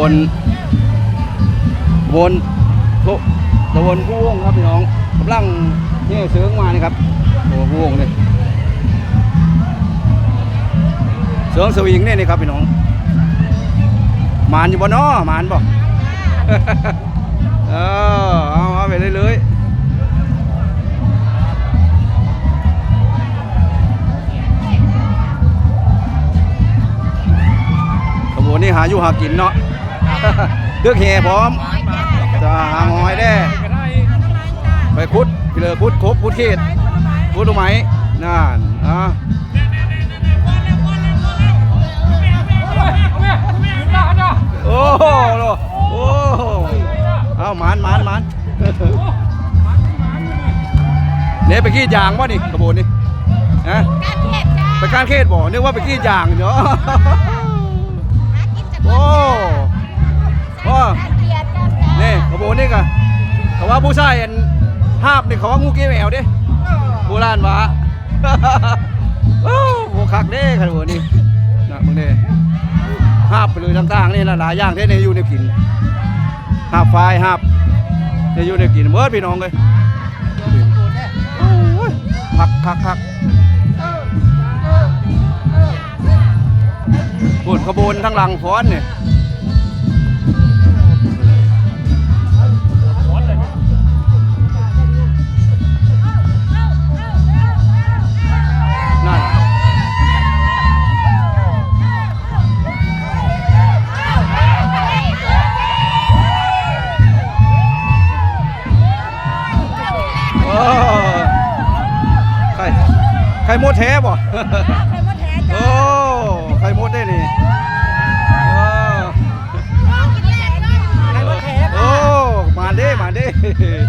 วนวนทุตะวนผู้วงครับพี่น้องกำลังเนี่ยเสืองมานี่ครับโอ้ผู้วงนี่เสืองสวิงเนี่ยนี่ครับพี่น้องมานอยู่บ่น้อมานบ่เออเอาเอาไปเรื่อยๆขบวนนี้หาอยู่หากินเนาะ เลือกแห่พร้อมจะหาหอยได้ ไปคุดไปเลยคุดครบคุดเขตคุดตรงไหมนั่นอะโอ้โหโอ้โหเอาหมานหมานหมานเนี่ยไปขี้ยางวะนี่ขบวนนี่ฮะการเทศจ้าไปการเขตบ่นึกว่าไปขี้ยางเนาะหากินจากโอ้ โอ้การเกียรติกันจ้านี่ขบวนนี่กะเขาว่าผู้ชายอันภาพนี่เขาว่างูเกี้ยวแมวเด้โบราณวะโอ้โหคักเด้ขบวนนี้นะมึงเด้ภาพไปเลยต่างๆนี่นะหลายอย่างที่ในอยู่ในกินภาพไฟภาพในอยู่ในกินเบิดพี่น้องเลยคักคักคักปุ่นขบวนทั้งหลังฟ้อนเนี่ย ไข่ไข่มดแท้บ่ใครมาแทนโอ้ไข่มดได้นี่เออกินแรกเลยไข่มดแท้โอ้มาเด้มาเด้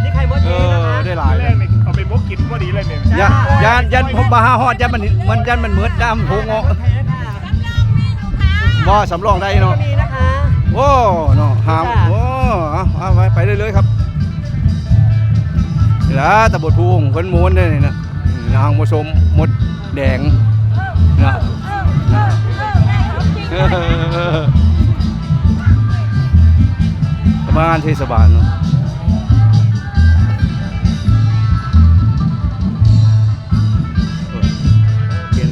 นี่ไข่มดเอแท้อนะคะได้หลายแรเลยกนี่เอาไปมกกินพอดีเลยเนี่ยยันยันยันผมบาหาฮอดยันมันมันยันมันเหมือนดำโพงเงาะแท้ค่ะบ่สำรองได้เนาะมีนะคะโอ้เนาะหามค่ะโอ้เอาเอาไปไปเรื่อยๆครับ นี่ละตะบดพูงเพิ่นม้วนได้นี่นะนางผสมหมดแดงนะประมาณเทศบาลเนาะเปลี่ยน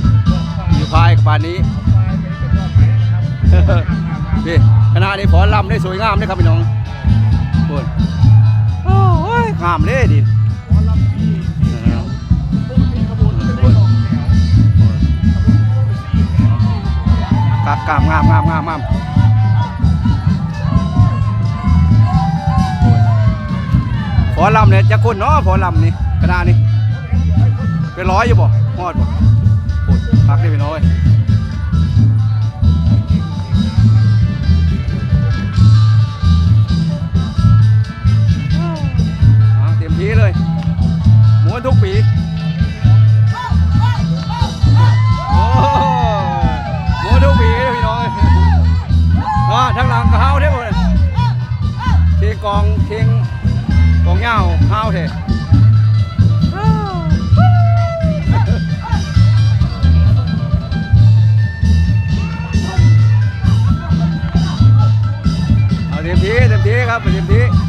อยู่ภายกับบ้านนี้นี่คณะนี้ฟอลำได้สวยงามเลยครับพี่น้องโอ้ยงามเลยดิ กามงามงามงามงามพอลำเนี่ยจะคนเนาะพอลำนี่คณะนี้เป็นร้อยอยู่บ่หอดบ่พูดพักได้เป็น้อย เหย้าเฮาเท่เอาเต็มที่เต็มที่ครับเต็มที่